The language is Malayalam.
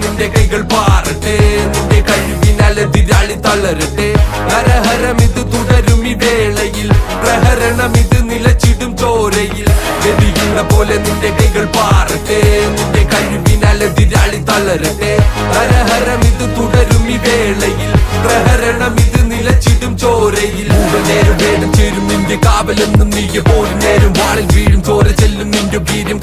നിന്റെ കൈകൾ പാറട്ടെ. നിന്റെ കഴിവിനാൽ എതിരാളി തളരട്ടെ. ഹരഹരം ഇത് തുടരും ഈ വേളയിൽ. പ്രഹരണം ഇത് നിലച്ചിടും ചോരയിൽ. ഗതിയുടെ പോലെ നിന്റെ കൈകൾ പാറട്ടെ. നിന്റെ കഴിവിനാൽ എതിരാളി തളരട്ടെ. ഹരഹരം ഇത് തുടരും ഈ വേളയിൽ. പ്രഹരണം ഇത് നിലച്ചിടും ചോരയിൽ. നേരം വേണം ചേരും. നിന്റെ കാവലെന്നും നീയ പോലും നേരം വാളിൽ വീഴും. ചോര ചെല്ലും. നിന്റെ വീര്യം